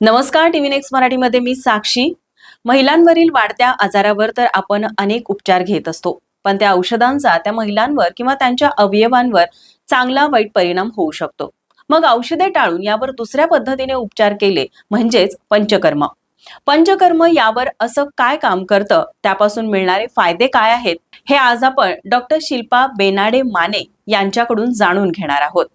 नमस्कार TV next मराठीमध्ये मी साक्षी. महिलांवरील वाढत्या आजारावर तर आपण अनेक उपचार घेत असतो पण त्या औषधांचा त्या महिलांवर किंवा त्यांच्या अवयवांवर चांगला वाईट परिणाम होऊ शकतो. मग औषधे टाळून यावर दुसऱ्या पद्धतीने उपचार केले म्हणजेच पंचकर्म. पंचकर्म यावर असं काय काम करतं? त्यापासून मिळणारे फायदे काय आहेत? हे आज आपण डॉक्टर शिल्पा बेनाडे माने यांच्याकडून जाणून घेणार आहोत.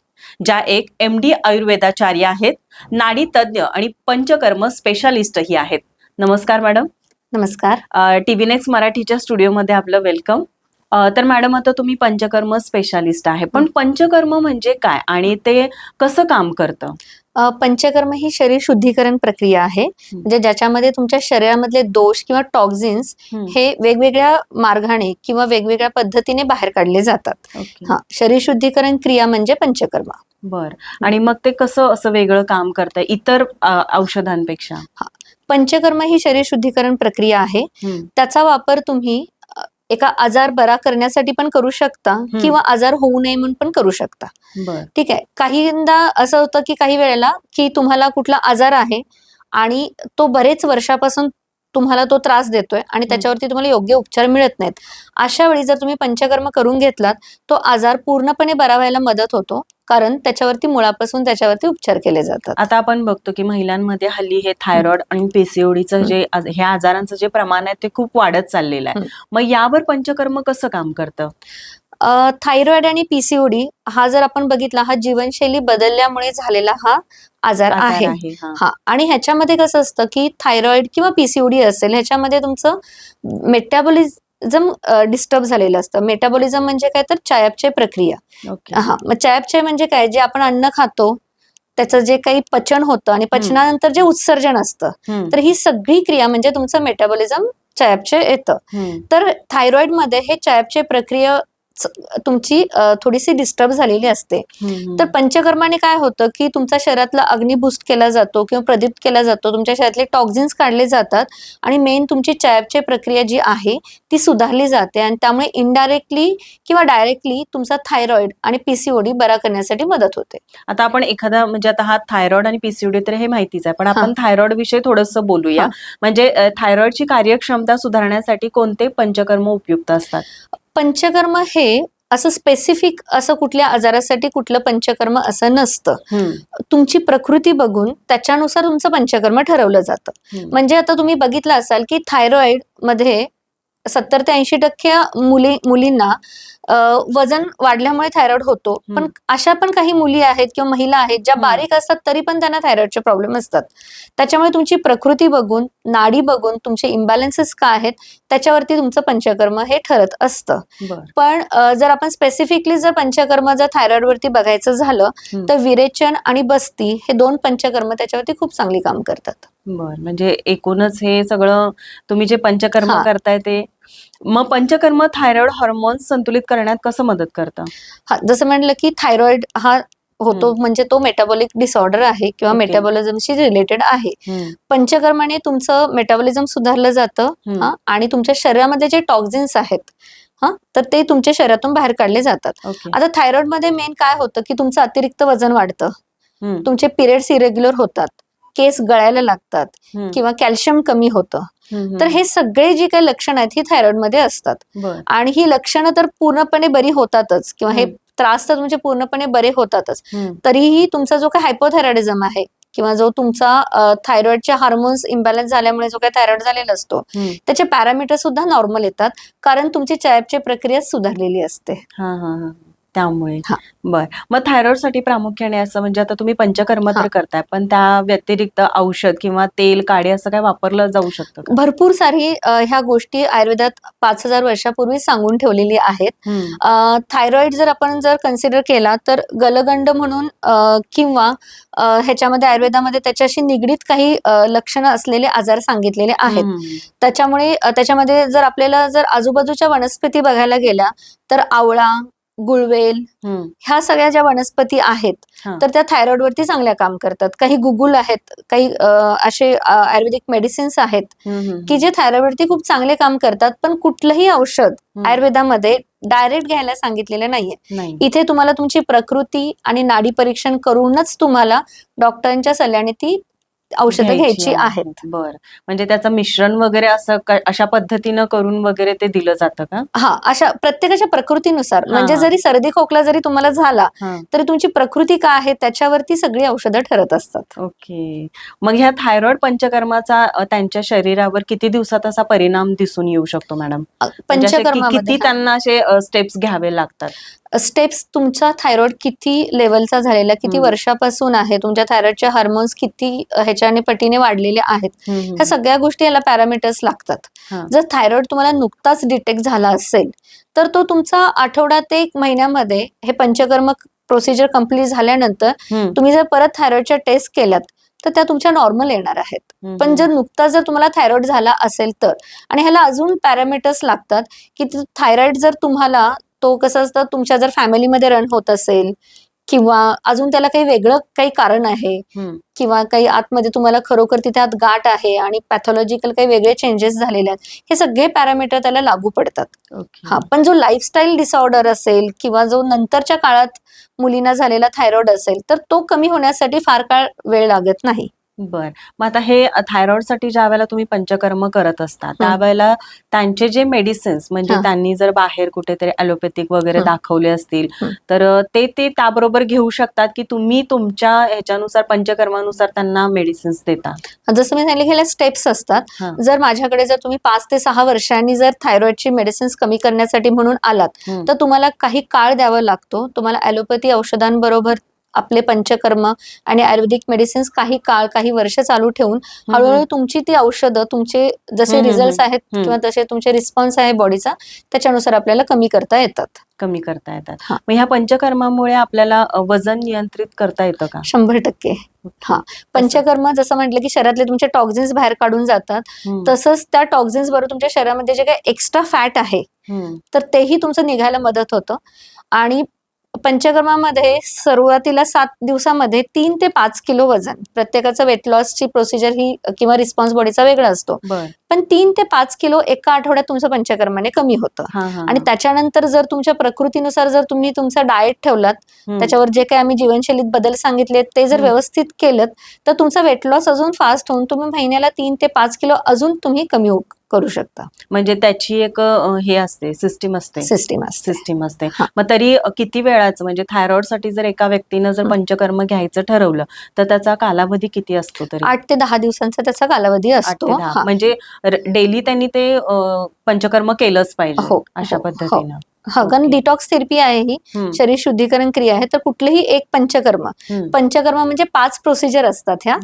ज्या एक एम डी आयुर्वेदाचार्य आहेत. नाडी तज्ज्ञ आणि पंचकर्म स्पेशालिस्टही आहेत. नमस्कार मॅडम नमस्कार. टीव्ही नेक्स्ट मराठीच्या स्टुडिओमध्ये आपलं वेलकम तर मॅडम आता तुम्ही पंचकर्म स्पेशालिस्ट आहे. पण पंचकर्म म्हणजे काय? आणि ते कसं काम करतं? पंचकर्म ही शरीर शुद्धीकरण प्रक्रिया आहे. म्हणजे ज्याच्यामध्ये तुमच्या शरीरामधले दोष किंवा टॉक्झिन्स हे वेगवेगळ्या मार्गाने किंवा वेगवेगळ्या पद्धतीने बाहेर काढले जातात. हा शरीर शुद्धीकरण क्रिया म्हणजे पंचकर्म. बर. आणि मग ते कसं असं वेगळं काम करतं? इतर औषधांपेक्षा? पंचकर्म ही शरीर शुद्धीकरण प्रक्रिया आहे. त्याचा वापर तुम्ही एका आजार बरा करण्यासाठी पण करू शकता किंवा आजार होऊ नये म्हणून पण करू शकता. ठीक आहे. काहींदा असं होतं की काही वेळेला की तुम्हाला कुठला आजार आहे आणि तो बरेच वर्षापासून तुम्हाला तो त्रास देतोय आणि त्याच्यावरती तुम्हाला योग्य उपचार मिळत नाहीत. अशा वेळी जर तुम्ही पंचकर्म करून घेतलात तो आजार पूर्णपणे बरा व्हायला मदत होतो कारण त्याच्यावरती मुळापासून त्याच्यावरती उपचार केले जातात. आता आपण बघतो की महिलांमध्ये हल्ली हे थायरॉइड आणि पीसीओडीचं जे ह्या आजारांचं जे प्रमाण आहे ते खूप वाढत चाललेलं आहे. मग यावर पंचकर्म कसं काम करतं? थायरॉइड आणि पीसीओडी हा जर आपण बघितला हा जीवनशैली बदलल्यामुळे झालेला हा आजार आहे. हा. आणि ह्याच्यामध्ये कसं असतं की थायरॉइड किंवा पीसीओडी असेल ह्याच्यामध्ये तुमचं मेटाबॉलिझम डिस्टर्ब झालेलं असतं. मेटाबॉलिझम म्हणजे काय तर चयापचय प्रक्रिया. हा मग चयापचय म्हणजे काय? जे आपण अन्न खातो त्याचं जे काही पचन होतं आणि पचनानंतर जे उत्सर्जन असतं. तर ही सगळी क्रिया म्हणजे तुमचं मेटाबॉलिझम चयापचय येतं. तर थायरॉइडमध्ये हे चयापचय प्रक्रिया तुमची थोडीशी डिस्टर्ब झालेली असते. तर पंचकर्माने काय होतं की तुमच्या शरीरातला अग्नी बूस्ट केला जातो किंवा प्रदीप्त केला जातो तुमच्या शरीरातले टॉक्झिन्स काढले जातात आणि मेन तुमची चयापचय प्रक्रिया जी आहे ती सुधारली जाते आणि त्यामुळे इनडायरेक्टली किंवा डायरेक्टली तुमचा थायरॉइड आणि पीसीओडी बरा करण्यासाठी मदत होते. आता आपण एखादा म्हणजे आता हा थायरॉइड आणि पीसीओडी तर हे माहितीच आहे पण आपण थायरॉइड विषयी थोडस बोलूया. म्हणजे थायरॉइडची कार्यक्षमता सुधारण्यासाठी कोणते पंचकर्म उपयुक्त असतात? पंचकर्म हे असं स्पेसिफिक असं कुठल्या आजारासाठी कुठलं पंचकर्म असं नसतं. तुमची प्रकृती बघून त्याच्यानुसार तुमचं पंचकर्म ठरवलं जातं. म्हणजे आता तुम्ही बघितलं असाल की थायरॉइडमध्ये सत्तर ते ऐंशी टक्के मुली मुलींना वजन वाढल्यामुळे थायरॉइड होतो पण. अशा पण काही मुली आहेत किंवा महिला आहेत ज्या. बारीक असतात तरी पण त्यांना थायरॉइडचे प्रॉब्लेम असतात त्याच्यामुळे तुमची प्रकृती बघून नाडी बघून तुमचे इम्बॅलन्सेस काय आहेत त्याच्यावरती तुमचं पंचकर्म हे ठरत असतं पण जर आपण स्पेसिफिकली जर पंचकर्म जर थायरॉइड वरती बघायचं झालं. तर विरेचन आणि बस्ती हे दोन पंचकर्म त्याच्यावरती खूप चांगली काम करतात बर म्हणजे एकूणच हे सगळं तुम्ही जे पंचकर्म. करताय ते मग पंचकर्म थायरॉइड हॉर्मोन्स संतुलित करण्यात कसं मदत करतं जसं म्हटलं की थायरॉइड हा होतो म्हणजे तो मेटाबॉलिक डिसऑर्डर आहे किंवा Okay. मेटाबॉलिझमशी रिलेटेड आहे हम्म. पंचकर्माने तुमचं मेटाबॉलिझम सुधारलं जातं. हा आणि तुमच्या शरीरामध्ये जे टॉक्झिन्स आहेत हा तर ते तुमच्या शरीरातून बाहेर काढले जातात ओके आता थायरॉइडमध्ये मेन काय होतं की तुमचं अतिरिक्त वजन वाढतं. तुमचे पिरियड्स इरेग्युलर होतात केस गळायला लागतात. किंवा कॅल्शियम कमी होतं. तर हे सगळे जे काही लक्षण आहेत ही थायरॉइडमध्ये असतात आणि ही लक्षणं तर पूर्णपणे बरी होतातच किंवा हे. त्रास तर तुमचे पूर्णपणे बरे होतातच. तरीही तुमचा जो काही हायपोथायरॉइडिझम आहे किंवा जो तुमचा थायरॉइडच्या हार्मोन्स इम्बॅलन्स झाल्यामुळे जो काही थायरॉइड झालेला असतो. त्याचे पॅरामीटर सुद्धा नॉर्मल येतात कारण तुमची चयापची प्रक्रिया सुधारलेली असते हा हा हा त्यामुळे हा. बर मग थायरॉइडसाठी प्रामुख्याने असं म्हणजे आता तुम्ही पंचकर्म तर हा. करताय पण त्या व्यतिरिक्त औषध किंवा तेल काढे असं काय वापरलं जाऊ शकतं का भरपूर सारी अ, ह्या गोष्टी आयुर्वेदात पाच हजार वर्षापूर्वी सांगून ठेवलेली आहेत हम्म. थायरॉइड जर आपण जर कन्सिडर केला तर गलगंड म्हणून अ, किंवा अ, ह्याच्यामध्ये आयुर्वेदामध्ये त्याच्याशी निगडीत काही अ, लक्षणं असलेले आजार सांगितलेले आहेत हम्म. त्याच्यामुळे अ, त्याच्यामध्ये जर आपल्याला जर आजूबाजूच्या वनस्पती बघायला गेल्या तर आवळा गुळवेल. ह्या सगळ्या ज्या वनस्पती आहेत. तर त्या थायरॉइड वरती चांगल्या काम करतात काही गुगुल आहेत काही असे आयुर्वेदिक मेडिसिन्स आहेत. की जे थायरॉइड वरती खूप चांगले काम करतात पण कुठलंही औषध. आयुर्वेदामध्ये डायरेक्ट घ्यायला सांगितलेलं नाहीये नाही इथे तुम्हाला तुमची प्रकृती आणि नाडी परीक्षण करूनच तुम्हाला डॉक्टरांच्या सल्ल्याने ती औषधं घ्यायची आहेत. बर. म्हणजे त्याचं मिश्रण वगैरे असं अशा पद्धतीनं करून वगैरे ते दिलं जातं का? हा अशा प्रत्येकाच्या प्रकृतीनुसार. म्हणजे. जरी सर्दी खोकला जरी तुम्हाला झाला. तरी तुमची प्रकृती काय आहे त्याच्यावरती सगळी औषधं ठरत असतात. ओके. मग ह्या थायरॉइड पंचकर्माचा त्यांच्या शरीरावर किती दिवसात असा परिणाम दिसून येऊ शकतो मॅडम? म्हणजे पंचकर्मामध्ये किती त्यांना असे स्टेप्स घ्यावे लागतात? स्टेप्स तुमचा थायरॉइड किती लेवलचा झालेला किती. वर्षापासून आहे तुमच्या थायरॉइडचे हार्मोन्स किती ह्याच्याने पटीने वाढलेले आहेत. ह्या सगळ्या गोष्टी याला पॅरामीटर्स लागतात. जर थायरॉइड तुम्हाला नुकताच डिटेक्ट झाला असेल तर तो तुमचा आठवडा ते एक महिन्यामध्ये हे पंचकर्म प्रोसिजर कंप्लीट झाल्यानंतर तुम्ही जर परत थायरॉइडच्या टेस्ट केल्यात तर त्या तुमच्या नॉर्मल येणार आहेत पण जर नुकताच जर तुम्हाला थायरॉइड झाला असेल तर आणि ह्याला अजून पॅरामीटर्स लागतात की थायरॉइड जर तुम्हाला तो कसं असतं तुमच्या जर फॅमिलीमध्ये रन होत असेल किंवा अजून त्याला काही वेगळं काही कारण आहे किंवा काही आतमध्ये तुम्हाला खरोखर तिथे आत गाठ आहे आणि पॅथॉलॉजिकल काही वेगळे चेंजेस झालेले आहेत हे सगळे पॅरामीटर त्याला लागू पडतात. हा पण जो लाईफस्टाईल डिसऑर्डर असेल किंवा जो नंतरच्या काळात मुलींना झालेला थायरॉइड असेल तर तो कमी होण्यासाठी फार काळ वेळ लागत नाही. बर मग आता हे थायरॉइडसाठी ज्या वेळेला तुम्ही पंचकर्म करत असता त्यावेळेला त्यांचे जे मेडिसिन्स म्हणजे. त्यांनी जर बाहेर कुठेतरी अलोपॅथिक वगैरे. दाखवले असतील. तर ते ते त्याबरोबर घेऊ शकतात की तुम्ही तुमच्या ह्याच्यानुसार पंचकर्मानुसार त्यांना मेडिसिन्स देता जसं मी सांगितलं स्टेप्स असतात. जर माझ्याकडे जर तुम्ही पाच ते सहा वर्षांनी जर थायरॉइडची मेडिसिन्स कमी करण्यासाठी म्हणून आलात. तर तुम्हाला काही काळ द्यावा लागतो तुम्हाला ॲलोपॅथी औषधांबरोबर आपले पंचकर्म आणि आयुर्वेदिक मेडिसिन्स काही काळ काही वर्ष चालू ठेवून हळूहळू तुमची ती औषधं तुमचे जसे रिझल्ट आहेत. किंवा तसे तुमचे रिस्पॉन्स आहे बॉडीचा त्याच्यानुसार आपल्याला कमी करता येतात. कमी करता येतात. मग ह्या पंचकर्मामुळे आपल्याला वजन नियंत्रित करता येतं का? शंभर टक्के. हा. पंचकर्म जसं म्हटलं की शरीरातले तुमचे टॉक्झिन्स बाहेर काढून जातात तसंच त्या टॉक्झिन्स बरोबर तुमच्या शरीरामध्ये जे काही एक्स्ट्रा फॅट आहे तर तेही तुमचं निघायला मदत होतं. आणि पंचकर्मामध्ये सुरुवातीला सात दिवसामध्ये तीन ते पाच किलो वजन. प्रत्येकाचं वेट लॉसची प्रोसिजर ही किंवा रिस्पॉन्स बॉडीचा वेगळा असतो. पण तीन ते पाच किलो एका आठवड्यात तुमचं पंचकर्माने कमी होतं आणि त्याच्यानंतर जर तुमच्या प्रकृतीनुसार जर तुम्ही तुमचा डाएट ठेवलात. त्याच्यावर जे काही आम्ही जीवनशैलीत बदल सांगितले ते जर. व्यवस्थित केलं तर तुमचा वेट लॉस अजून फास्ट होऊन तुम्ही महिन्याला तीन ते पाच किलो अजून तुम्ही कमी करू शकता म्हणजे त्याची एक हे असते सिस्टीम असते सिस्टीम असते सिस्टीम असते. मग तरी किती वेळाचं म्हणजे थायरॉइडसाठी जर एका व्यक्तीनं जर. पंचकर्म घ्यायचं ठरवलं तर त्याचा कालावधी किती असतो तरी आठ ते दहा दिवसांचा त्याचा कालावधी असतो. म्हणजे डेली त्यांनी ते पंचकर्म केलंच पाहिजे हो, अशा हो, पद्धतीनं. हा कारण. डिटॉक्स थेरपी आहे ही. हं, शरीर शुद्धीकरण क्रिया आहे तर कुठलेही एक पंचकर्म. हं. पंचकर्म म्हणजे पाच प्रोसिजर असतात ह्या.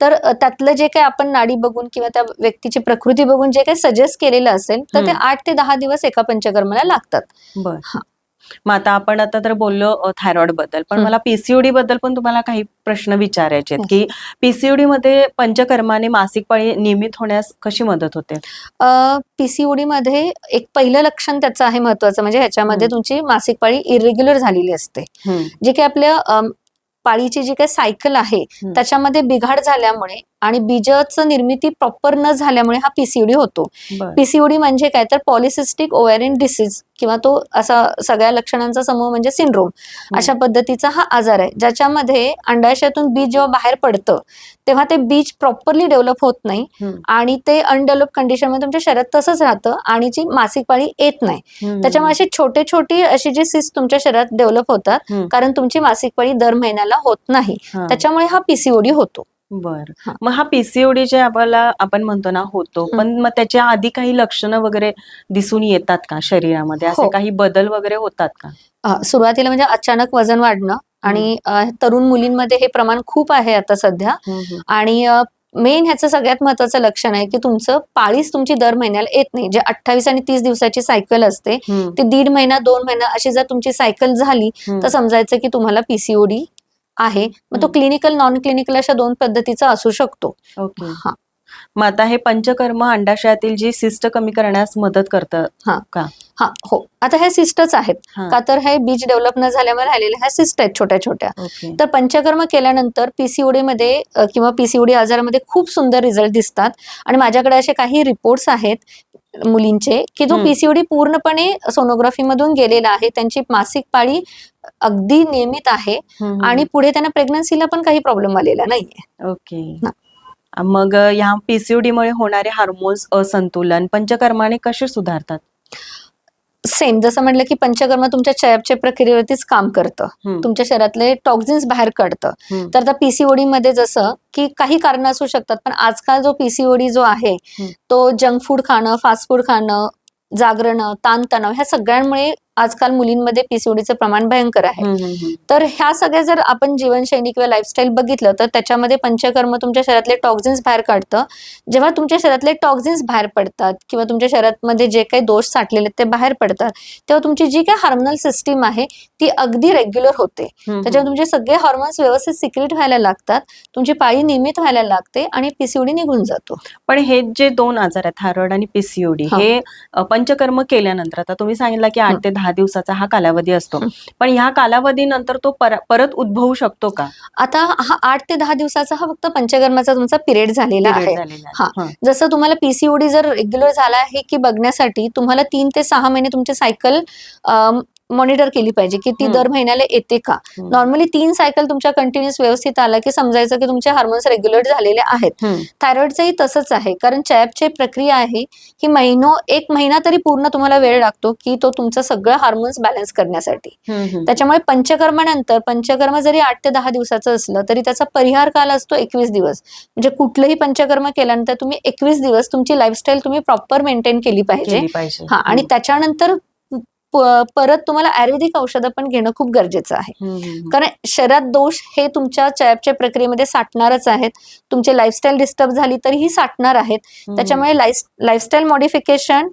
तर त्यातलं जे काही आपण नाडी बघून किंवा त्या व्यक्तीची प्रकृती बघून जे काही सजेस्ट केलेलं असेल तर ते हं. आठ ते दहा दिवस एका पंचकर्माला लागतात. बर. हा. मग आता आपण आता तर बोललो थायरॉइडबद्दल पण हं. मला पीसीओडी बद्दल पण तुम्हाला काही प्रश्न विचारायचे आहेत Yes. की पीसीओडी मध्ये पंचकर्माने मासिक पाळी नियमित होण्यास कशी मदत होते पीसीओडी मध्ये एक पहिलं लक्षण त्याचं आहे महत्वाचं म्हणजे ह्याच्यामध्ये हं. तुमची मासिक पाळी इरेग्युलर झालेली असते हं, जे काही आपल्या पाळीची जी काही सायकल आहे हं. त्याच्यामध्ये बिघाड झाल्यामुळे आणि बीजाचं निर्मिती प्रॉपर न झाल्यामुळे हा पीसीओडी होतो. पीसीओडी म्हणजे काय? तर पॉलिसिस्टिक ओव्हॅरियन डिसीज किंवा तो असा सगळ्या लक्षणांचा समूह म्हणजे सिंड्रोम अशा पद्धतीचा हा आजार आहे ज्याच्यामध्ये अंडाशयातून बीज जेव्हा बाहेर पडतं तेव्हा ते बीज प्रॉपरली डेव्हलप होत नाही आणि ते अनडेव्हलप कंडिशनमध्ये तुमच्या शरीरात तसंच राहतं आणि जी मासिक पाळी येत नाही. त्याच्यामुळे अशी छोटे छोटी अशी जी सिस्ट तुमच्या शरीरात डेव्हलप होतात. कारण तुमची मासिक पाळी दर महिन्याला होत नाही. त्याच्यामुळे हा पीसीओडी होतो. बर. हा. मग हा पीसीओडी जे आपल्याला आपण म्हणतो ना होतो. हं. पण मग त्याच्या आधी काही लक्षणं वगैरे दिसून येतात का शरीरामध्ये? असे हो. काही बदल वगैरे होतात का? अ, सुरुवातीला म्हणजे अचानक वजन वाढणं आणि अ, तरुण मुलींमध्ये हे प्रमाण खूप आहे आता सध्या. आणि मेन ह्याचं सगळ्यात महत्वाचं लक्षण आहे की तुमचं पाळीच तुमची दर महिन्याला येत नाही. जे अठ्ठावीस आणि तीस दिवसाची सायकल असते हं, ती दीड महिना दोन महिना अशी जर तुमची सायकल झाली हं. तर समजायचं की तुम्हाला पीसीओडी आहे मग तो हं. क्लिनिकल नॉन क्लिनिकल अशा दोन पद्धतीचा असू शकतो. ओके. हा. मग आता हे पंचकर्म अंडाशयातील जी सिस्ट कमी करण्यास मदत करतं हा. का? हा हो. आता ह्या सिस्टच आहेत. हा. का तर हे बीज डेव्हलप न झाल्यामुळे राहिलेल्या ह्या सिस्ट आहेत छोट्या छोट्या तर पंचकर्म केल्यानंतर पीसीओडी मध्ये किंवा पीसीओडी आजारामध्ये खूप सुंदर रिझल्ट दिसतात. आणि माझ्याकडे असे काही रिपोर्ट्स आहेत मुलींचे की जो. पीसीओडी पूर्णपणे सोनोग्राफी मधून गेलेला आहे त्यांची मासिक पाळी अगदी नियमित आहे. आणि पुढे त्यांना प्रेग्नन्सीला पण काही प्रॉब्लेम आलेला नाहीये ओके. मग ह्या पीसीओडी मुळे होणारे हार्मोन्स असंतुलन पंचकर्माने कसे सुधारतात सेम जसं म्हटलं की पंचकर्म तुमच्या चयापचय प्रक्रियेवरतीच काम करतं. तुमच्या शरीरातले टॉक्झिन्स बाहेर काढतं. तर आता पीसीओडी मध्ये जसं की काही कारण असू शकतात पण आजकाल जो पीसीओडी जो आहे. तो जंक फूड खाणं फास्ट फूड खाणं जागरणं ताणतणाव ह्या सगळ्यांमुळे आजकाल मुलींमध्ये पीसीओडीचं प्रमाण भयंकर आहे. तर ह्या सगळ्या जर आपण जीवनशैली किंवा लाईफस्टाईल बघितलं तर त्याच्यामध्ये पंचकर्म तुमच्या शरीरातले टॉक्झिन्स बाहेर काढतं जेव्हा तुमच्या शरीरातले टॉक्झिन्स बाहेर पडतात किंवा तुमच्या शरीरामध्ये जे काही दोष साठलेले ते बाहेर पडतात तेव्हा तुमची जी काही हार्मोनल सिस्टीम आहे ती अगदी रेग्युलर होते त्याच्यावर तुमचे सगळे हॉर्मोन्स व्यवस्थित सिक्रेट व्हायला लागतात तुमची पाळी नियमित व्हायला लागते आणि पीसीओडी निघून जातो पण हे जे दोन आजार आहेत थायरॉइड आणि पीसीओडी हा. पंचकर्म केल्यानंतर आता तुम्ही सांगितलं की आठ. ते दहा दिवसाचा हा कालावधी असतो. पण ह्या कालावधीनंतर तो पर- परत उद्भवू शकतो का आता हा आठ ते दहा दिवसाचा हा फक्त पंचकर्माचा तुमचा पिरियड झालेला आहे. हं. जसं तुम्हाला पीसीओडी जर रेग्युलर झाला आहे की बघण्यासाठी तुम्हाला तीन ते सहा महिने तुमची सायकल मॉनिटर केली पाहिजे की ती. दर महिन्याला येते का. नॉर्मली तीन सायकल तुमच्या कंटिन्युअस व्यवस्थित आला की समजायचं की तुमचे हार्मोन्स रेग्युलर झालेले आहेत. थायरॉइडचंही तसंच आहे कारण चयापचय प्रक्रिया आहे ही महिनो एक महिना तरी पूर्ण तुम्हाला वेळ लागतो की तो तुमचं सगळं हार्मोन्स बॅलन्स करण्यासाठी. त्याच्यामुळे पंचकर्मानंतर पंचकर्म जरी आठ ते दहा दिवसाचं असलं तरी त्याचा परिहार काल असतो एकवीस दिवस म्हणजे कुठलंही पंचकर्म केल्यानंतर तुम्ही एकवीस दिवस तुमची लाईफस्टाईल तुम्ही प्रॉपर मेंटेन केली पाहिजे हा आणि त्याच्यानंतर परत तुम्हाला आयुर्वेदिक औषधं पण घेणं खूप गरजेचं आहे. कारण शरीरात दोष हे तुमच्या चयापच्या प्रक्रियेमध्ये साठणारच आहेत तुमची लाईफस्टाईल डिस्टर्ब झाली तरीही साठणार आहेत. त्याच्यामुळे लाईफ लाईफस्टाईल मॉडिफिकेशन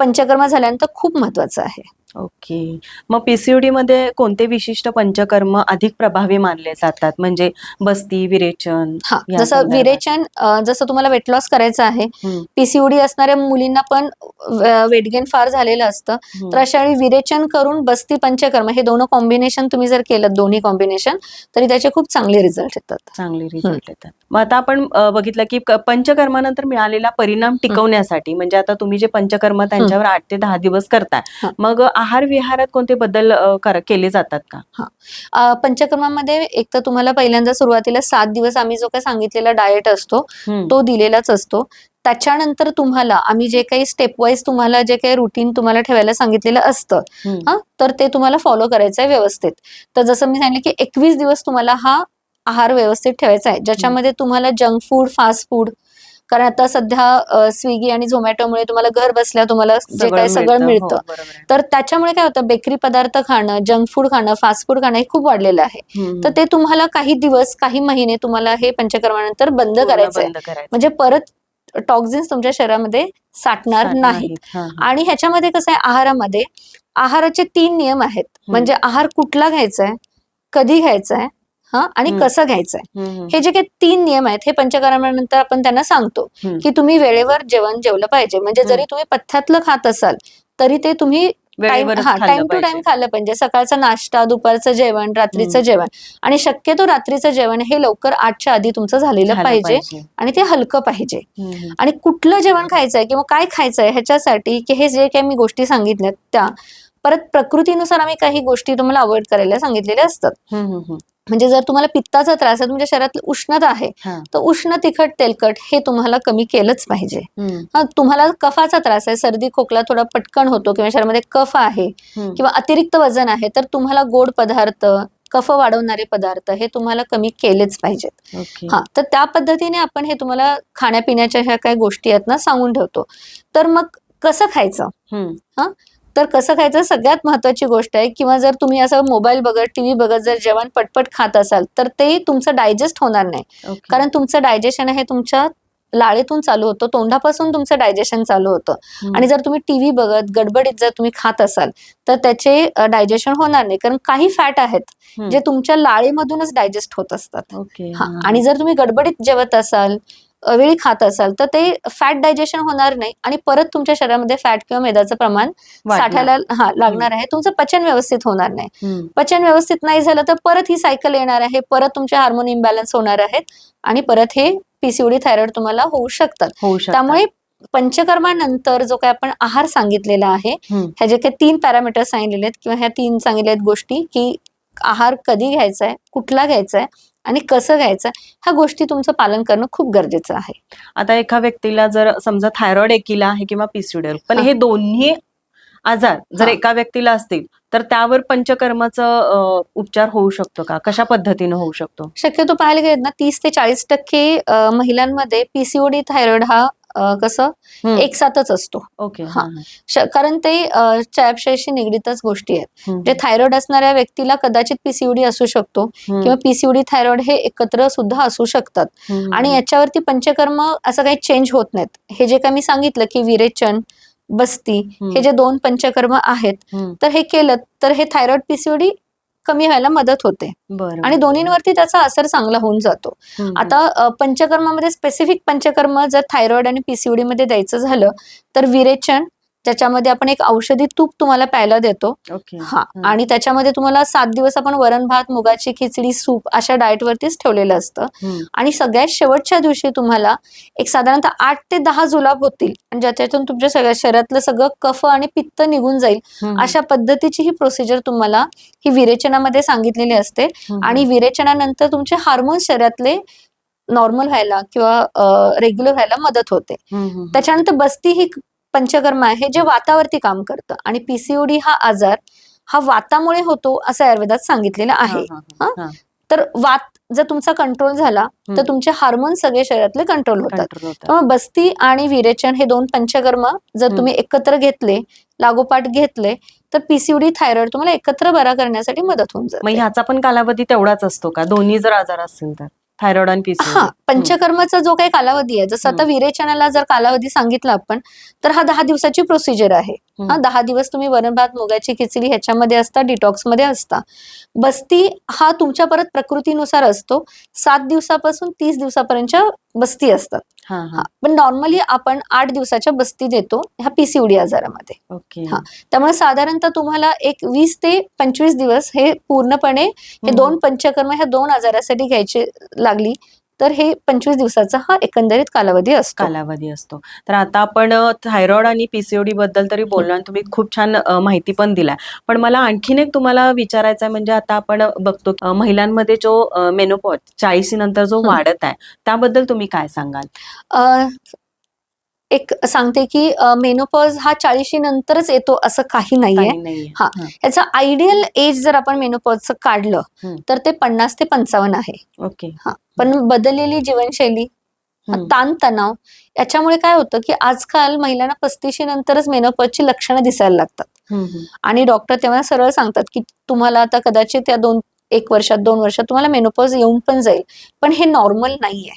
पंचकर्म झाल्यानंतर खूप महत्वाचं आहे ओके. मग पीसीओडी मध्ये कोणते विशिष्ट पंचकर्म अधिक प्रभावी मानले जातात? म्हणजे बस्ती विरेचन हा जसं. विरेचन जसं तुम्हाला वेट लॉस करायचं आहे पीसीओडी असणाऱ्या मुलींना पण वेट गेन फार झालेलं असतं. तर अशा वेळी विरेचन करून बस्ती पंचकर्म हे दोन कॉम्बिनेशन तुम्ही जर केलं दोन्ही कॉम्बिनेशन तरी त्याचे खूप चांगले रिझल्ट येतात. चांगले रिझल्ट येतात. मग आता आपण बघितलं की पंचकर्मानंतर मिळालेला परिणाम टिकवण्यासाठी म्हणजे आता तुम्ही जे पंचकर्म त्यांच्यावर आठ ते दहा दिवस करताय. मग आहार विहारात कोणते बदल केले जातात का? अं, पंचकर्मामध्ये एक तर तुम्हाला पहिल्यांदा सुरुवातीला सात दिवस आम्ही जो काही सांगितलेला डाएट असतो तो दिलेलाच असतो. त्याच्यानंतर तुम्हाला आम्ही जे काही स्टेप वाईज तुम्हाला जे काही रुटीन तुम्हाला ठेवायला सांगितलेलं असतं हा तर ते तुम्हाला फॉलो करायचं आहे व्यवस्थित. तर जसं मी सांगितलं की एकवीस दिवस तुम्हाला हा आहार व्यवस्थित ठेवायचा आहे ज्याच्यामध्ये तुम्हाला जंक फूड फास्ट फूड कारण आता सध्या स्विगी आणि झोमॅटोमुळे तुम्हाला घर बसल्या तुम्हाला जे काही सगळं हो, मिळतं. आहे. तर त्याच्यामुळे काय होतं बेकरी पदार्थ खाणं जंक फूड खाणं फास्ट फूड खाणं हे खूप वाढलेलं आहे. तर ते तुम्हाला काही दिवस काही महिने तुम्हाला हे पंचकर्मानंतर बंद करायचं आहे म्हणजे परत टॉक्झिन्स तुमच्या शरीरामध्ये साठणार नाहीत. हा, हा. आणि ह्याच्यामध्ये कसं आहे आहारामध्ये आहाराचे तीन नियम आहेत. म्हणजे आहार कुठला घ्यायचा आहे कधी घ्यायचा आहे हा आणि. कसं घ्यायचं आहे हम्म, हम्म. हे जे काही तीन नियम आहेत हे पंचकर्मानंतर आपण त्यांना सांगतो. की तुम्ही वेळेवर जेवण जेवलं पाहिजे म्हणजे जरी तुम्ही पथ्यातलं खात असाल तरी ते तुम्ही टाइम टू टाइम. खाल्लं पाहिजे सकाळचा नाश्ता दुपारचं जेवण रात्रीचं. जेवण आणि शक्यतो रात्रीचं जेवण हे लवकर आठच्या आधी तुमचं झालेलं झालं पाहिजे. आणि ते हलकं पाहिजे. आणि कुठलं जेवण खायचंय किंवा काय खायचंय ह्याच्यासाठी की हे जे काही मी गोष्टी सांगितल्यात त्या परत प्रकृतीनुसार आम्ही काही गोष्टी तुम्हाला अवॉइड करायला सांगितलेल्या असतात. म्हणजे जर तुम्हाला पित्ताचा त्रास आहे तुमच्या शरीरात उष्णता आहे हा. तर उष्ण तिखट तेलकट हे तुम्हाला कमी केलंच पाहिजे हा तुम्हाला कफाचा त्रास आहे सर्दी खोकला थोडा पटकन होतो किंवा शरीरामध्ये कफ आहे. किंवा अतिरिक्त वजन आहे तर तुम्हाला गोड पदार्थ कफ वाढवणारे पदार्थ हे तुम्हाला कमी केलेच पाहिजेत. हा तर त्या पद्धतीने आपण हे तुम्हाला खाण्यापिण्याच्या ह्या काही गोष्टी आहेत ना सांगून ठेवतो तर मग कसं खायचं हम्म, तर कसं खायचं सगळ्यात महत्वाची गोष्ट आहे किंवा जर तुम्ही असं मोबाईल बघत टीव्ही बघत जर जेवण पटपट खात असाल तर ते तुमचं डायजेस्ट होणार नाही. कारण तुमचं डायजेशन हे तुमच्या लाळेतून चालू होतं तोंडापासून तुमचं डायजेशन चालू होतं. आणि जर तुम्ही टीव्ही बघत गडबडीत जर तुम्ही खात असाल तर त्याचे डायजेशन होणार नाही कारण काही फॅट आहेत. जे तुमच्या लाळेमधूनच डायजेस्ट होत असतात. आणि जर तुम्ही गडबडीत जेवत असाल अवेळी खात असाल तर ते फॅट डायजेशन होणार नाही आणि परत तुमच्या शरीरामध्ये फॅट किंवा मेदाचं प्रमाण. साठायला हा लागणार आहे तुमचं पचन व्यवस्थित होणार नाही पचन व्यवस्थित नाही झालं तर परत ही सायकल येणार आहे परत तुमचे हार्मोन इम्बॅलन्स होणार आहेत आणि परत हे पीसीओडी थायरॉइड तुम्हाला होऊ शकतात. त्यामुळे पंचकर्मानंतर जो काही आपण आहार सांगितलेला आहे. ह्या जे काही तीन पॅरामीटर सांगितलेले आहेत किंवा ह्या तीन सांगितल्या आहेत गोष्टी की आहार कधी घ्यायचा आहे कुठला घ्यायचा आहे आणि कसं घ्यायचं ह्या गोष्टी तुमचं पालन करणं खूप गरजेचं आहे आता एका व्यक्तीला जर समजा थायरॉइड एकीला आहे किंवा पीसीओडी पण हा. दोन्ही आजार जर. एका व्यक्तीला असतील तर त्यावर पंचकर्माचं उपचार होऊ शकतो का कशा पद्धतीने होऊ शकतो शक्यतो पाहायला गेलं ना तीस ते चाळीस टक्के महिलांमध्ये पीसीओडी थायरॉइड हा कसं हम्म. एक साथच असतो ओके हा. कारण ते अं, चयापचयाशी निगडीतच गोष्टी आहेत. म्हणजे थायरॉइड असणाऱ्या व्यक्तीला कदाचित पीसीओडी असू शकतो. किंवा पीसीओडी थायरॉइड हे एकत्र सुद्धा असू शकतात. आणि याच्यावरती पंचकर्म असं काही चेंज होत नाहीत हे जे काही मी सांगितलं की विरेचन बस्ती. हे जे दोन पंचकर्म आहेत. तर हे केलं तर हे थायरॉइड पीसीओडी कमी व्हायला मदत होते. बरं आणि दोन्हींवरती त्याचा असर चांगला होऊन जातो. आता पंचकर्मामध्ये स्पेसिफिक पंचकर्म जर थायरॉइड आणि पीसीओडी मध्ये द्यायचं झालं तर विरेचन ज्याच्यामध्ये आपण एक औषधी तूप तुम्हाला प्यायला देतो हा. आणि त्याच्यामध्ये तुम्हाला सात दिवस आपण वरण भात मुगाची खिचडी सूप अशा डाएट वरतीच ठेवलेलं असतं. आणि सगळ्यात शेवटच्या दिवशी तुम्हाला एक साधारणतः आठ ते दहा जुलाब होतील आणि ज्याच्यातून तुमच्या सगळ्या शरीरातलं सगळं कफ आणि पित्त निघून जाईल. अशा पद्धतीची ही प्रोसिजर तुम्हाला ही विरेचनामध्ये सांगितलेली असते. आणि विरेचनानंतर तुमचे हार्मोन शरीरातले नॉर्मल व्हायला किंवा रेग्युलर व्हायला मदत होते. त्याच्यानंतर बस्ती ही पंचकर्म आहे जे वातावरती काम करतं आणि पीसीओडी हा आजार हा वातामुळे होतो असं आयुर्वेदात सांगितलेलं आहे हा, हा, हा. हा. तर वात जर तुमचा कंट्रोल झाला तर. तुमचे हार्मोन सगळे शरीरातले कंट्रोल होतात बस्ती आणि विरेचन हे दोन पंचकर्म जर. तुम्ही एकत्र घेतले लागोपाठ घेतले तर पीसीओडी थायरॉइड तुम्हाला एकत्र बरा करण्यासाठी मदत होऊन मग जाते ह्याचा पण कालावधी तेवढाच असतो का दोन्ही जर आजार असतील तर थायरॉइड आणि हा पंचकर्माचा जो काही कालावधी आहे जसं आता. विरेचनाला जर कालावधी सांगितला आपण तर हा दहा दिवसाची प्रोसिजर आहे. हा दहा दिवस तुम्ही वरण भात मुगाची खिचडी ह्याच्यामध्ये असता डिटॉक्समध्ये असता. बस्ती हा तुमच्या परत प्रकृतीनुसार असतो. सात दिवसापासून तीस दिवसापर्यंतच्या बस्ती असतात. पण नॉर्मली आपण आठ दिवसाच्या बस्ती देतो ह्या पीसीओडी आजारामध्ये ओके हा. त्यामुळे साधारणतः तुम्हाला एक वीस ते पंचवीस दिवस हे पूर्णपणे हे. दोन पंचकर्म ह्या दोन आजारासाठी घ्यायची लागली तर हे पंचवीस दिवसाचा हा एकंदरीत कालावधी असतो. कालावधी असतो. तर आता आपण थायरॉइड आणि पीसीओडी बद्दल तरी बोललो आणि तुम्ही खूप छान माहिती पण दिलाय. पण मला आणखीन एक तुम्हाला विचारायचं आहे म्हणजे आता आपण बघतो महिलांमध्ये जो मेनोपॉज चाळीसी नंतर जो. वाढत आहे त्याबद्दल तुम्ही काय सांगाल? एक सांगते की मेनोपॉज हा चाळीशी नंतरच येतो असं काही नाहीये. हा. हा. याचं आयडियल एज जर आपण मेनोपॉजचं काढलं हं. तर ते पन्नास ते पंचावन्न आहे ओके पण बदललेली जीवनशैली हं. ताण तणाव याच्यामुळे काय होतं की आजकाल महिलांना पस्तीशी नंतरच मेनोपॉजची लक्षणं दिसायला लागतात. आणि डॉक्टर तेव्हा सरळ सांगतात की तुम्हाला आता कदाचित या दोन एक वर्षात दोन वर्षात तुम्हाला मेनोपॉज येऊन पण जाईल पण हे नॉर्मल नाहीये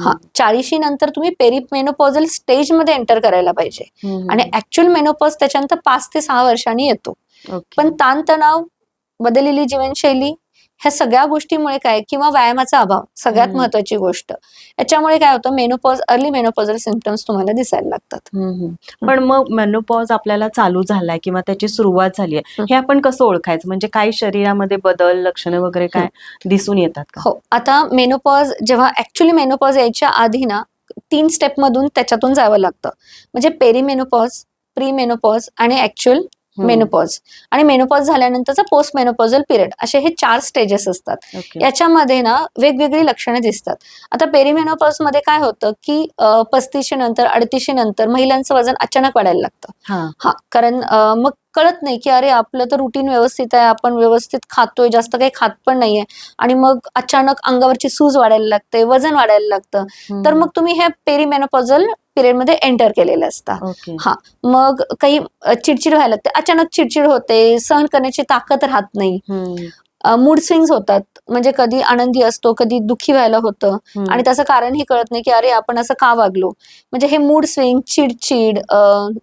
हा चाळीशी नंतर तुम्ही पेरी मेनोपॉझल स्टेजमध्ये एंटर करायला पाहिजे. आणि ऍक्च्युअल मेनोपॉज त्याच्यानंतर पाच ते सहा वर्षांनी येतो. पण ताणतणाव बदललेली जीवनशैली ह्या सगळ्या गोष्टीमुळे काय किंवा व्यायामाचा अभाव सगळ्यात. महत्वाची गोष्ट याच्यामुळे काय होतं मेनोपॉज अर्ली मेनोपॉझल सिम्पटम्स तुम्हाला दिसायला लागतात. पण मग मेनोपॉज आपल्याला चालू झालाय किंवा त्याची सुरुवात झाली आहे हं. आपण कसं ओळखायचं म्हणजे काही शरीरामध्ये बदल लक्षणं वगैरे काय दिसून येतात हो आता मेनोपॉज जेव्हा ऍक्च्युली मेनोपॉज यायच्या आधी ना तीन स्टेप मधून त्याच्यातून जावं लागतं म्हणजे पेरी मेनोपॉज प्री मेनोपॉज आणि ऍक्च्युअल. मेनोपॉज आणि मेनोपॉज झाल्यानंतरचा पोस्ट मेनोपॉझल पिरियड असे हे चार स्टेजेस असतात. याच्यामध्ये ना वेगवेगळी लक्षणं दिसतात. आता पेरिमेनोपॉजमध्ये काय होतं की पस्तीशी नंतर अडतीशी नंतर महिलांचं वजन अचानक वाढायला लागतं. हा. हा कारण मग कळत नाही की अरे आपलं तर रुटीन व्यवस्थित आहे आपण व्यवस्थित खातोय जास्त काही खात पण नाहीये. आणि मग अचानक अंगावरची सूज वाढायला लागते वजन वाढायला लागतं. तर मग तुम्ही ह्या पेरिमेनोपॉझल पिरियडमध्ये एंटर केलेलं असता. हा. मग काही चिडचिड व्हायला लागते. अचानक चिडचिड होते सहन करण्याची ताकद राहत नाही. मूड स्विंग्स होतात म्हणजे कधी आनंदी असतो कधी दुःखी व्हायला होतं. आणि त्याचं कारणही कळत नाही की अरे आपण असं का वागलो म्हणजे हे मूड स्विंग चिडचिड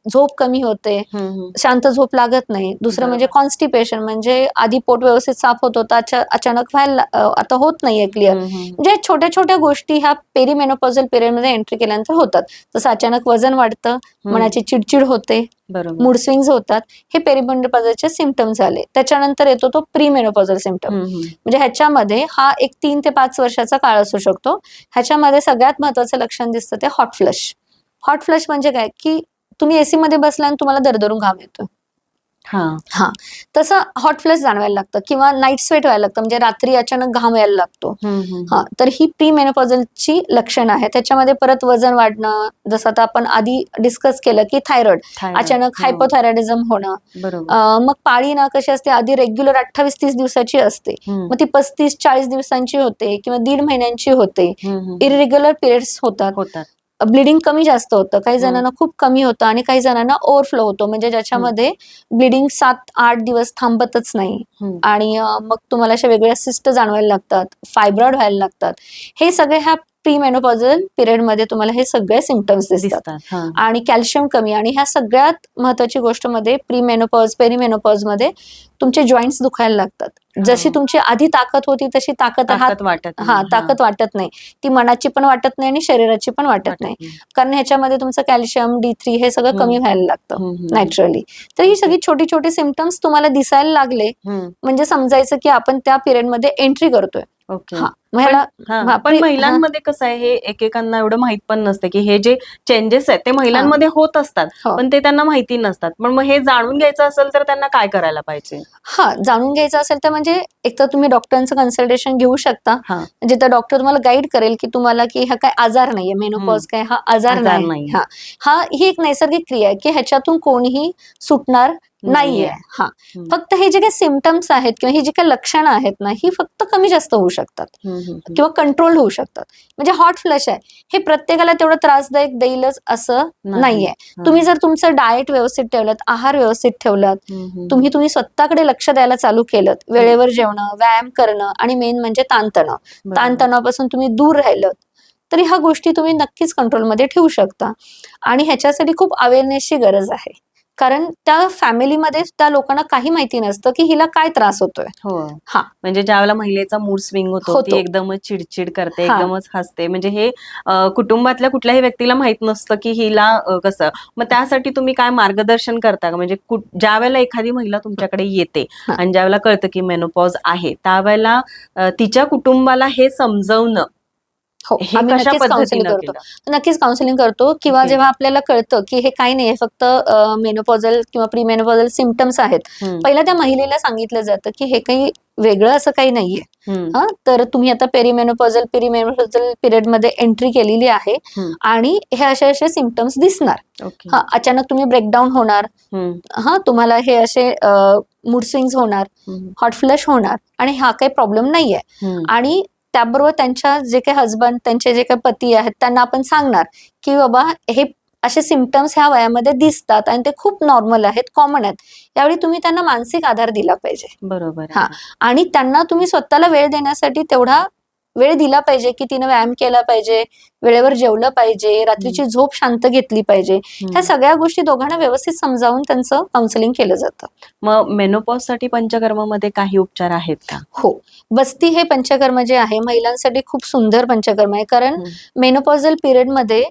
झोप कमी होते. शांत झोप लागत नाही दुसरं म्हणजे. कॉन्स्टिपेशन म्हणजे आधी पोट व्यवस्थित साफ होत होता अचा- अचानक व्हायला आता होत नाहीये क्लिअर. म्हणजे छोट्या छोट्या गोष्टी ह्या पेरिमेनोपॉझल पिरियडमध्ये एंट्री केल्यानंतर होतात जसं अचानक वजन वाढतं. मनाची चिडचिड होते मूड स्विंग्स होतात. हे पेरिमेनोपॉझलचे सिम्पटम झाले त्याच्यानंतर येतो तो प्रीमेनोपॉझल हम्म. म्हणजे ह्याच्यामध्ये हा एक तीन ते पाच वर्षाचा काळ असू शकतो. ह्याच्यामध्ये सगळ्यात महत्वाचं लक्षण दिसतं ते हॉट फ्लश. हॉट फ्लश म्हणजे काय? की तुम्ही एसी मध्ये बसला आणि तुम्हाला दरदरून घाम येतो हा. तसं हॉट फ्लश जाणवायला लागतं किंवा नाईट स्वेट व्हायला लागतं म्हणजे रात्री अचानक घाम यायला लागतो. हा तर ही प्री मेनोपॉझलची लक्षणं आहे त्याच्यामध्ये परत वजन वाढणं जसं आता आपण आधी डिस्कस केलं की थायरॉइड. अचानक हायपोथायरॉइडिझम होणं. मग पाळी ना कशी असते? आधी रेग्युलर अठ्ठावीस तीस दिवसाची असते. मग ती पस्तीस चाळीस दिवसांची होते किंवा दीड महिन्यांची होते. इरेग्युलर पिरियड्स होतात. ब्लिडिंग कमी जास्त होतं. काही हम्म. जणांना खूप कमी होतं आणि काही जणांना ओव्हरफ्लो होतो. म्हणजे ज्याच्यामध्ये ब्लिडिंग सात आठ दिवस थांबतच नाही. हम्म. आणि मग तुम्हाला अशा वेगळ्या सिस्ट जाणवायला लागतात. फायब्रॉइड व्हायला लागतात. हे सगळे ह्या प्री मेनोपॉझल पिरियडमध्ये तुम्हाला हे सगळे सिमटम्स दिसतात. आणि कॅल्शियम कमी. आणि ह्या सगळ्यात महत्वाची गोष्टमध्ये प्री मेनोपॉज पेरीमेनोपॉजमध्ये तुमचे जॉईंट्स दुखायला लागतात. जशी. तुमची आधी ताकद होती तशी ताकद हा ताकद वाटत हा ताकद वाटत नाही. ती मनाची पण वाटत नाही आणि शरीराची पण वाटत नाही. कारण ह्याच्यामध्ये तुमचं कॅल्शियम डी थ्री हे सगळं कमी. व्हायला लागतं नॅचरली तर ही सगळी छोटी छोटी सिमटम्स तुम्हाला दिसायला लागले. म्हणजे समजायचं की आपण त्या पिरियडमध्ये एंट्री करतोय. हा. ह्याला हा, पण महिलांमध्ये कसं आहे हे एकेकांना एवढं माहीत पण नसतं की हे जे चेंजेस आहेत ते महिलांमध्ये होत असतात हो. पण ते त्यांना माहिती नसतात. पण मग हे जाणून घ्यायचं असेल तर त्यांना काय करायला पाहिजे? हा जाणून घ्यायचं असेल तर म्हणजे एक तर तुम्ही डॉक्टरांचं कन्सल्टेशन घेऊ शकता. हा. म्हणजे डॉक्टर तुम्हाला गाईड करेल की तुम्हाला की हा काय आजार नाहीये मेनोपॉज काय हा आजार आजार नाही. नाहीये. हा. हा ही एक नैसर्गिक क्रिया आहे की ह्याच्यातून कोणीही सुटणार नाहीये. हा. हम्म. फक्त हे जे काही सिमटम्स आहेत किंवा ही जी काही लक्षणं आहेत ना ही फक्त कमी जास्त होऊ शकतात. हम्म. किंवा कंट्रोल होऊ शकतात. म्हणजे हॉट फ्लश आहे. हे प्रत्येकाला तेवढं त्रासदायक देईलच असं नाही. नाहीये. तुम्ही जर तुमचं डाएट व्यवस्थित ठेवलात आहार व्यवस्थित ठेवलात. तुम्ही तुम्ही स्वतःकडे लक्ष द्यायला चालू केलं वेळेवर जेवणं व्यायाम करणं आणि मेन म्हणजे ताणतणाव. ताणतणावापासून तुम्ही दूर राहिलं तरी ह्या गोष्टी तुम्ही नक्कीच कंट्रोलमध्ये ठेवू शकता. आणि ह्याच्यासाठी खूप अवेअरनेसची गरज आहे. कारण त्या फॅमिलीमध्ये त्या लोकांना काही माहिती नसतं की हिला काय त्रास होतोय हो हा. म्हणजे ज्या वेळेला महिलेचा मूड स्विंग होतो होतो. ती एकदमच चिडचिड करते हा. एकदमच हसते म्हणजे हे अ, कुटुंबातल्या कुठल्याही व्यक्तीला माहीत नसतं की हिला अ, कसं मग त्यासाठी तुम्ही काय मार्गदर्शन करता का म्हणजे कुठ- ज्या वेळेला एखादी महिला तुमच्याकडे येते हा. आणि ज्या वेळेला कळतं की मेनोपॉज आहे त्यावेळेला अ, तिच्या कुटुंबाला हे समजवणं हो आम्ही नक्कीच काउन्सिलिंग करतो. नक्कीच काउन्सिलिंग करतो किंवा. जेव्हा आपल्याला कळतं की हे काही नाही फक्त मेनोपॉझल किंवा प्री मेनोपॉझल सिमटम्स आहेत पहिला त्या महिलेला सांगितलं जातं की हे काही वेगळं असं काही नाहीये. हा तर तुम्ही आता पेरीमेनोपॉझल पेरीमेनोपॉझल पिरियडमध्ये एंट्री केलेली आहे. आणि हे असे असे सिमटम्स दिसणार. हा अचानक तुम्ही ब्रेकडाऊन होणार. हा तुम्हाला हे असे मूड स्विंग्स होणार हॉट फ्लश होणार आणि हा काही प्रॉब्लेम नाहीये. आणि त्याबरोबर त्यांच्या जे काही हजबंड त्यांचे जे काही पती आहेत त्यांना आपण सांगणार की बाबा हे असे सिमटम्स ह्या वयामध्ये दिसतात आणि ते खूप नॉर्मल आहेत कॉमन आहेत यावेळी तुम्ही त्यांना मानसिक आधार दिला पाहिजे बरोबर. हा. आणि त्यांना तुम्ही स्वतःला वेळ देण्यासाठी तेवढा वेळ दिला पाहिजे की तिनं व्यायाम केला पाहिजे वेळेवर जेवलं पाहिजे रात्रीची झोप शांत घेतली पाहिजे. ह्या सगळ्या गोष्टी दोघांना व्यवस्थित समजावून त्यांचं काउन्सिलिंग केलं जातं. मग मेनोपॉजसाठी पंचकर्मामध्ये काही उपचार आहेत का? हो. बस्ती हे पंचकर्म जे आहे महिलांसाठी खूप सुंदर पंचकर्म आहे. कारण. मेनोपॉझल पिरियडमध्ये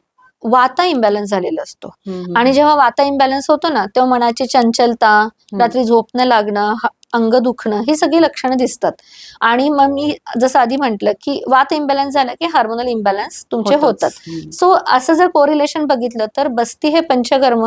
वाता इम्बॅलन्स झालेला असतो आणि जेव्हा वाता इम्बॅलन्स होतो ना तेव्हा मनाची चंचलता. रात्री झोप न लागणं अंग दुखणं ही सगळी लक्षणं दिसतात आणि मग मी जसं आधी म्हटलं की वात इम्बॅलन्स झाला की हार्मोनल इम्बॅलन्स तुमचे. होतात. सो असं जर कोरिलेशन बघितलं तर बस्ती हे पंचकर्म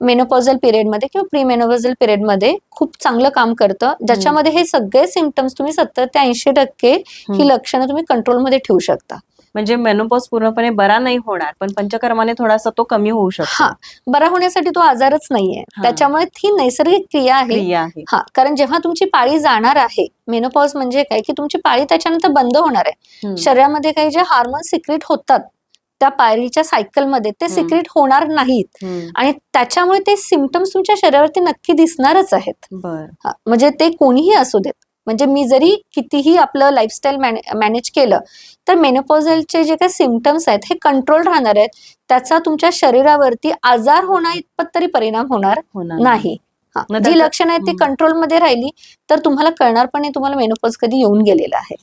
मेनोपॉझल पिरियडमध्ये किंवा प्री मेनोपॉझल पिरियडमध्ये खूप चांगलं काम करतं ज्याच्यामध्ये हे सगळे सिमटम्स तुम्ही सत्तर ते ऐंशी टक्के ही. लक्षणं तुम्ही कंट्रोलमध्ये ठेवू शकता म्हणजे मेनोपॉज पूर्णपणे बरा नाही होणार पण पंचकर्माने थोडासा तो कमी होऊ शकतो. हा बरा होण्यासाठी तो आजारच नाहीये. त्याच्यामुळे ही नैसर्गिक क्रिया आहे. हा कारण जेव्हा तुमची पाळी जाणार आहे मेनोपॉज म्हणजे काय? की तुमची पाळी त्याच्यानंतर बंद होणार आहे. शरीरामध्ये काही जे हार्मोन सिक्रेट होतात त्या पाळीच्या सायकलमध्ये ते. सिक्रेट होणार नाहीत. आणि त्याच्यामुळे ते सिमटम्स तुमच्या शरीरावरती नक्की दिसणारच आहेत. म्हणजे ते कोणीही असू देत. म्हणजे मी जरी कितीही आपलं लाईफस्टाईल मॅनेज केलं तर मेनोपॉझलचे जे काही सिमटम्स आहेत हे कंट्रोल राहणार आहेत. त्याचा तुमच्या शरीरावरती आजार होण्या इतपत तरी परिणाम होणार होणार नाही. जी लक्षणं आहेत ती. कंट्रोलमध्ये राहिली तर तुम्हाला कळणार पण तुम्हाला मेनोपॉज कधी येऊन गेलेला आहे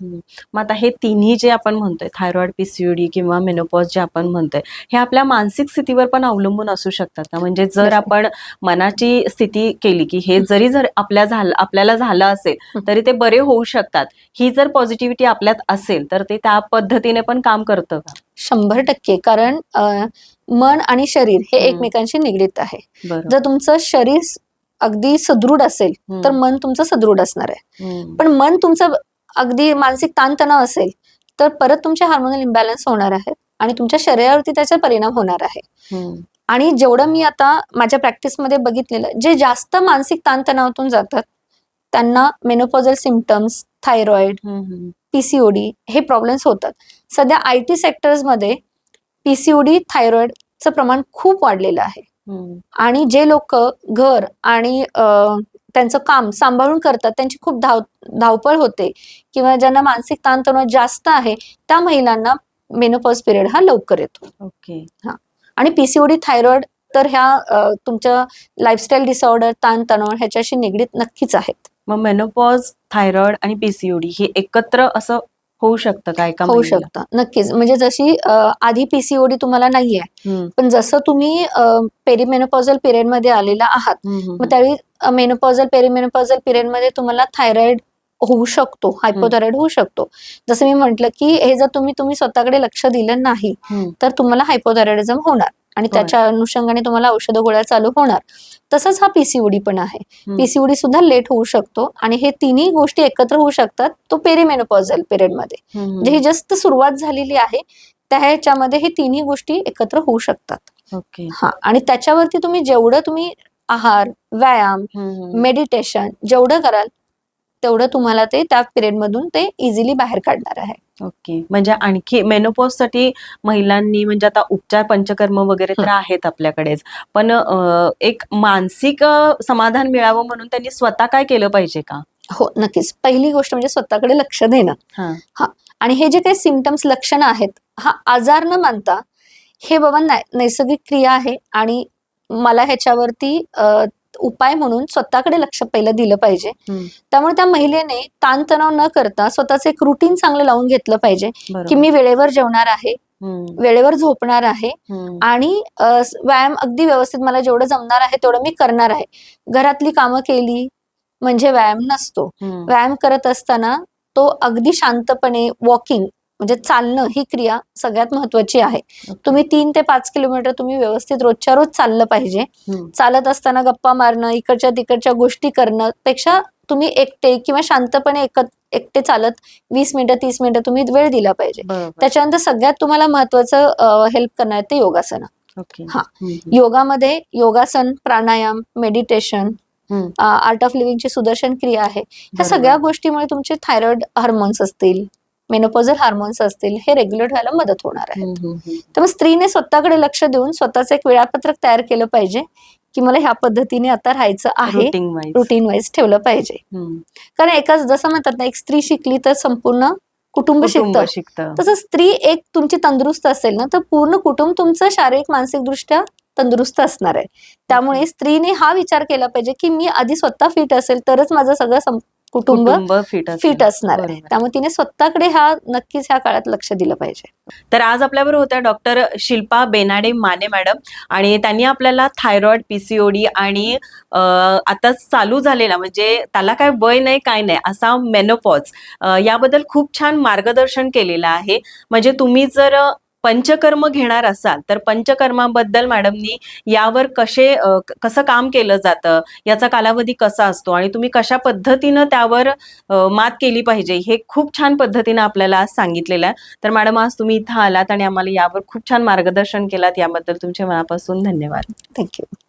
मग आता हे तिन्ही जे आपण म्हणतोय थायरॉइड पीसीओडी किंवा मेनोपॉज जे आपण म्हणतोय हे आपल्या मानसिक स्थितीवर पण अवलंबून असू शकतात का म्हणजे जर. आपण मनाची स्थिती केली की हे जरी जर आपल्या झालं आपल्याला झालं असेल. तरी ते बरे होऊ शकतात ही जर पॉझिटिव्हिटी आपल्यात असेल तर ते त्या पद्धतीने पण काम करतं का शंभर टक्के कारण मन आणि शरीर हे. एकमेकांशी निगडीत आहे जर तुमचं शरीर अगदी सदृढ असेल तर मन तुमचं सदृढ असणार आहे. पण मन तुमचं अगदी मानसिक ताणतणाव असेल तर परत तुमचे हार्मोनल इम्बॅलन्स होणार आहेत आणि तुमच्या शरीरावरती त्याचा परिणाम होणार आहे. आणि जेवढं मी आता माझ्या प्रॅक्टिसमध्ये बघितलेलं जे जास्त मानसिक ताणतणावातून जातात त्यांना मेनोपॉझल सिमटम्स थायरॉइड. पीसीओडी हे प्रॉब्लेम्स होतात. सध्या आय टी सेक्टर्समध्ये पीसीओडी थायरॉइडचं प्रमाण खूप वाढलेलं आहे. आणि जे लोक घर आणि त्यांचं काम सांभाळून करतात त्यांची खूप धाव धावपळ होते. किंवा ज्यांना मानसिक ताणतणाव जास्त आहे त्या महिलांना मेनोपॉज पिरियड हा लवकर येतो. ओके. आणि पीसीओडी थायरॉइड तर ह्या तुमच्या लाईफस्टाईल डिसऑर्डर ताणतणाव ह्याच्याशी निगडीत नक्कीच आहेत. मग मेनोपॉज थायरॉइड आणि पीसीओडी हे एकत्र असं होऊ शकतं का एका होऊ? शकतं. नक्कीच. म्हणजे जशी आधी पीसीओडी तुम्हाला नाहीये पण जसं तुम्ही पेरिमेनोपॉझल पिरियडमध्ये आलेला आहात मग त्यावेळी मेनोपॉझल पेरिमेनोपॉझल पिरियडमध्ये तुम्हाला थायरॉइड होऊ शकतो हायपोथायरॉइड होऊ शकतो. जसं मी म्हंटल की हे जर तुम्ही तुम्ही स्वतःकडे लक्ष दिलं नाही तर तुम्हाला हायपोथायरॉइडिझम होणार. आणि. त्याच्या अनुषंगाने तुम्हाला औषध गोळ्या चालू होणार. तसंच हा पीसीओडी पण आहे. पीसीओडी सुद्धा लेट होऊ शकतो आणि हे तिन्ही गोष्टी एकत्र होऊ शकतात तो पेरिमेनोपॉझल पिरियडमध्ये म्हणजे ही जस्ट सुरुवात झालेली आहे त्या ह्याच्यामध्ये हे तिन्ही गोष्टी एकत्र होऊ शकतात. हा आणि त्याच्यावरती तुम्ही जेवढं तुम्ही आहार व्यायाम. मेडिटेशन जेवढं कराल तेवढं तुम्हाला ते त्या पिरियड मधून ते इझिली बाहेर काढणार आहे. ओके. म्हणजे आणखी मेनोपॉजसाठी महिलांनी म्हणजे आता उपचार पंचकर्म वगैरे तर आहेत आपल्याकडेच. पण अं, एक मानसिक अं, समाधान मिळावं म्हणून त्यांनी स्वतः काय केलं पाहिजे का? हो नक्कीच. पहिली गोष्ट म्हणजे स्वतःकडे लक्ष देणं. हा. आणि हे जे काही सिमटम्स लक्षणं आहेत हा आजार न मानता हे बाबा नै- नैसर्गिक क्रिया आहे आणि मला ह्याच्यावरती अ, उपाय म्हणून स्वतःकडे लक्ष पहिलं दिलं पाहिजे. त्यामुळे त्या महिलेने ताणतणाव न करता स्वतःचं एक रुटीन चांगलं लावून घेतलं पाहिजे की मी वेळेवर जेवणार आहे वेळेवर झोपणार आहे आणि व्यायाम अगदी व्यवस्थित मला जेवढं जमणार आहे तेवढं मी करणार आहे. घरातली कामं केली म्हणजे व्यायाम नसतो. व्यायाम करत असताना तो अगदी शांतपणे वॉकिंग म्हणजे चालणं ही क्रिया सगळ्यात महत्वाची आहे. तुम्ही तीन ते पाच किलोमीटर तुम्ही व्यवस्थित रोजच्या रोज चाललं पाहिजे. चालत असताना गप्पा मारणं इकडच्या तिकडच्या गोष्टी करणं पेक्षा तुम्ही एकटे किंवा शांतपणे एक एकटे चालत वीस मिनिटं तीस मिनिटं तुम्ही वेळ दिला पाहिजे. त्याच्यानंतर सगळ्यात तुम्हाला महत्वाचं हेल्प करणार ते योगासन. हा. योगामध्ये योगासन प्राणायाम मेडिटेशन आर्ट ऑफ लिव्हिंगची सुदर्शन क्रिया आहे. ह्या. सगळ्या गोष्टीमुळे तुमचे थायरॉइड हार्मोन्स असतील मेनोपॉझल हार्मोन्स असतील हे रेग्युलेट व्हायला मदत होणार आहे. त्यामुळे स्त्रीने स्वतःकडे लक्ष देऊन स्वतःचं एक वेळापत्रक तयार केलं पाहिजे की मला ह्या पद्धतीने आता राहायचं आहे. रुटीन वाईज ठेवलं पाहिजे. कारण एकाच जसं म्हणतात ना एक स्त्री शिकली तर संपूर्ण कुटुंब शिकतं तसं स्त्री एक तुमची तंदुरुस्त असेल ना तर पूर्ण कुटुंब तुमचं शारीरिक मानसिक दृष्ट्या तंदुरुस्त असणार आहे त्यामुळे स्त्रीने हा विचार केला पाहिजे की मी आधी स्वतः फिट असेल तरच माझं सगळं कुटुंब फिट फिट असणार. आहे. त्यामुळे तिने स्वतःकडे हा नक्कीच ह्या काळात लक्ष दिलं पाहिजे. तर आज आपल्याबरोबर होत्या डॉक्टर शिल्पा बेनाडे माने मॅडम आणि त्यांनी आपल्याला थायरॉइड पीसीओडी आणि आता चालू झालेला म्हणजे त्याला काय वय नाही काय नाही असा मेनोपॉज याबद्दल खूप छान मार्गदर्शन केलेलं आहे. म्हणजे तुम्ही जर पंचकर्म घेणार असाल तर पंचकर्माबद्दल मॅडमनी यावर कसे कसं काम केलं जातं याचा कालावधी कसा असतो आणि तुम्ही कशा पद्धतीनं त्यावर मात केली पाहिजे हे खूप छान पद्धतीनं आपल्याला आज सांगितलेलं आहे. तर मॅडम आज तुम्ही इथं आलात आणि आम्हाला यावर खूप छान मार्गदर्शन केलात याबद्दल तुमचे मनापासून धन्यवाद. थँक्यू.